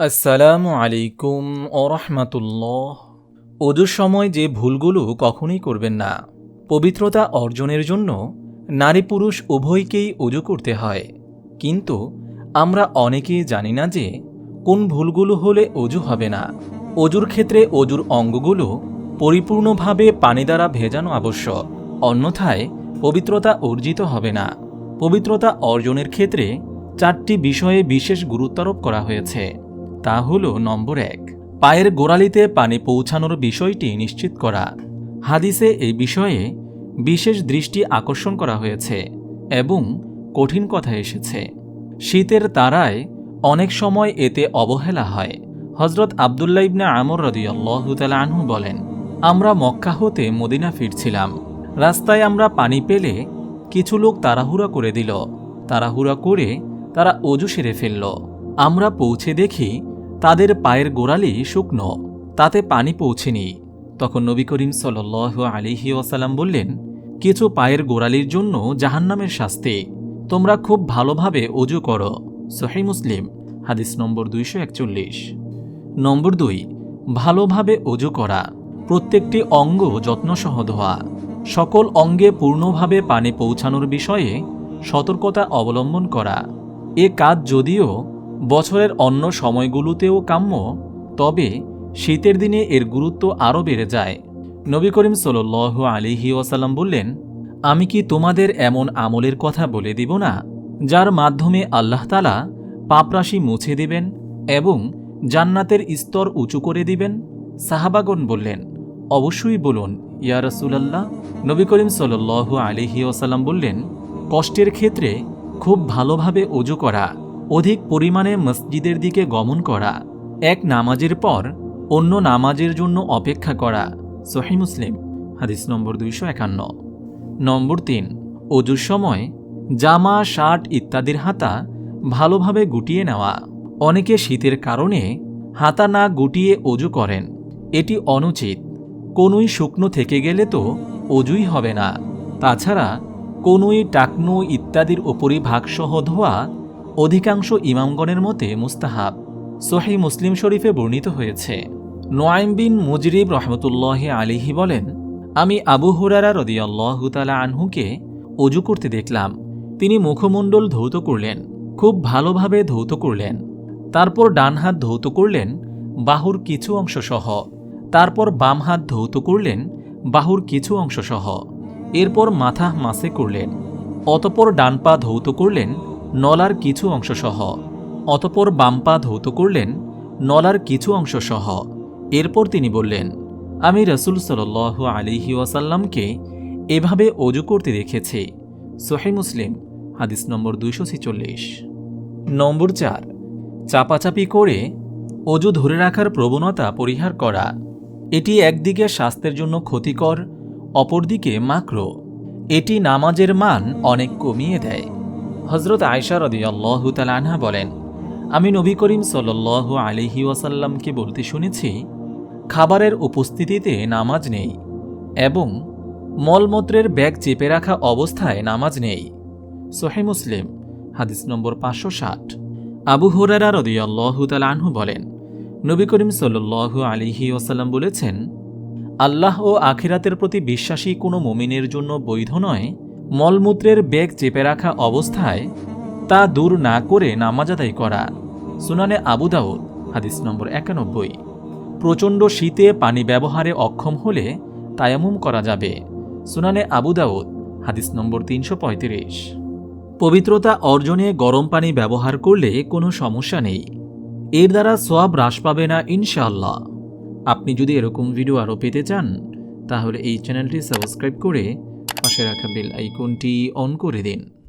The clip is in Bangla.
আসসালামু আলাইকুম ও রহমাতুল্লাহ। অজুর সময় যে ভুলগুলো কখনোই করবেন না। পবিত্রতা অর্জনের জন্য নারী পুরুষ উভয়কেই অজু করতে হয়। কিন্তু আমরা অনেকেই জানি না যে কোন ভুলগুলো হলে অজু হবে না। অজুর ক্ষেত্রে অজুর অঙ্গগুলো পরিপূর্ণভাবে পানি দ্বারা ভেজানো আবশ্যক। অন্যথায় পবিত্রতা অর্জিত হবে না। পবিত্রতা অর্জনের ক্ষেত্রে চারটি বিষয়ে বিশেষ গুরুত্বারোপ করা হয়েছে। তা হল নম্বর এক। পায়ের গোড়ালিতে পানি পৌঁছানোর বিষয়টি নিশ্চিত করা। হাদিসে এই বিষয়ে বিশেষ দৃষ্টি আকর্ষণ করা হয়েছে এবং কঠিন কথা এসেছে। শীতের তারায় অনেক সময় এতে অবহেলা হয়। হজরত আবদুল্লা ইবনে আমর রদিয়াল্লাহ আনহু বলেন, আমরা মক্কা হতে মদিনা ফিরছিলাম। রাস্তায় আমরা পানি পেলে কিছু লোক তাড়াহুড়া করে দিল। তাড়াহুড়া করে তারা অজু সেরে ফেলল। আমরা পৌঁছে দেখি তাদের পায়ের গোড়ালি শুকনো, তাতে পানি পৌঁছেনি। তখন নবী করিম সাল আলিহি ওয়াসাল্লাম বললেন, কিছু পায়ের গোড়ালির জন্য জাহান্নামের শাস্তি। তোমরা খুব ভালোভাবে অজু করো। সহি মুসলিম, হাদিস নম্বর দুইশো একচল্লিশ। নম্বর দুই, ভালোভাবে অজু করা। প্রত্যেকটি অঙ্গ যত্নসহ ধোয়া। সকল অঙ্গে পূর্ণভাবে পানি পৌঁছানোর বিষয়ে সতর্কতা অবলম্বন করা। এ কাজ যদিও বছরের অন্য সময়গুলোতেও কাম্য, তবে শীতের দিনে এর গুরুত্ব আরও বেড়ে যায়। নবী করিম সাল আলিহি ওয়াসাল্লাম বললেন, আমি কি তোমাদের এমন আমলের কথা বলে দিব না, যার মাধ্যমে আল্লাহ তালা পাপরাশি মুছে দিবেন এবং জান্নাতের স্তর উঁচু করে দিবেন? সাহাবাগন বললেন, অবশ্যই বলুন। ইয়া রসুলাল্লাহ, নবী করিম সাল আলিহি ওসাল্লাম বললেন, কষ্টের ক্ষেত্রে খুব ভালোভাবে অজু করা। অধিক পরিমাণে মসজিদের দিকে গমন করা, এক নামাজের পর অন্য নামাজের জন্য অপেক্ষা করা, সহি মুসলিম, হাদিস নম্বর দুইশো একান্ন। নম্বর তিন, অজুর সময় জামা, শার্ট ইত্যাদির হাতা ভালোভাবে গুটিয়ে নেওয়া। অনেকে শীতের কারণে হাতা না গুটিয়ে অজু করেন। এটি অনুচিত। কোনুই শুকনো থেকে গেলে তো অজুই হবে না। তাছাড়া কোনুই, টাকনু ইত্যাদির ওপরই ভাগসহ ধোয়া অধিকাংশ ইমামগণের মতে মুস্তাহাব সোহি মুসলিম শরীফে বর্ণিত হয়েছে। নোয়াইম বিন মুজরিব রহমতুল্লাহ আলিহি বলেন, আমি আবু হুরারা রদিয়াল্লাহ তালা আনহুকে অজু করতে দেখলাম। তিনি মুখমণ্ডল ধৌত করলেন, খুব ভালোভাবে ধৌত করলেন। তারপর ডান হাত ধৌত করলেন, বাহুর কিছু অংশ সহ। তারপর বাম হাত ধৌত করলেন, বাহুর কিছু অংশ সহ। এরপর মাথা মাসে করলেন। অতপর ডান পা ধৌত করলেন নলার কিছু অংশ সহ। অতপর বাম্পা ধৌত করলেন, নলার কিছু অংশ সহ। এরপর তিনি বললেন, আমি রসুল সাল আলিহি ওয়াসাল্লামকে এভাবে অজু করতে দেখেছি। সোহে মুসলিম, হাদিস নম্বর দুইশো ছেচল্লিশ। নম্বর চার, চাপাচাপি করে অজু ধরে রাখার প্রবণতা পরিহার করা। এটি একদিকে স্বাস্থ্যের জন্য ক্ষতিকর, অপরদিকে মাকরো। এটি নামাজের মান অনেক কমিয়ে দেয়। হজরত আয়সা রদি আল্লাহ আনহা বলেন, আমি নবী করিম সাল আলিহি ওয়াসাল্লামকে বলতে শুনেছি, খাবারের উপস্থিতিতে নামাজ নেই এবং মলমূত্রের ব্যাগ চেপে রাখা অবস্থায় নামাজ নেই। সোহে মুসলিম, হাদিস নম্বর পাঁচশো ষাট। আবু হুরারা রদি আল্লাহ আনহু বলেন, নবী করিম সাল আলিহি ওয়াসাল্লাম বলেছেন, আল্লাহ ও আখিরাতের প্রতি বিশ্বাসী কোনো মমিনের জন্য বৈধ নয় মলমূত্রের ব্যাগ চেপে রাখা অবস্থায় তা দূর না করে নামাজ আদায় করা। সুনানে আবু দাউদ, হাদিস নম্বর একানব্বই। প্রচণ্ড শীতে পানি ব্যবহারে অক্ষম হলে তায়ামুম করা যাবে। সুনানে আবু দাউদ, হাদিস নম্বর তিনশো পঁয়ত্রিশ। পবিত্রতা অর্জনে গরম পানি ব্যবহার করলে কোনো সমস্যা নেই। এর দ্বারা সব হ্রাস পাবে না ইনশাআল্লাহ। আপনি যদি এরকম ভিডিও আরও পেতে চান, তাহলে এই চ্যানেলটি সাবস্ক্রাইব করে রাখা বেল আইকনটি অন করে দিন।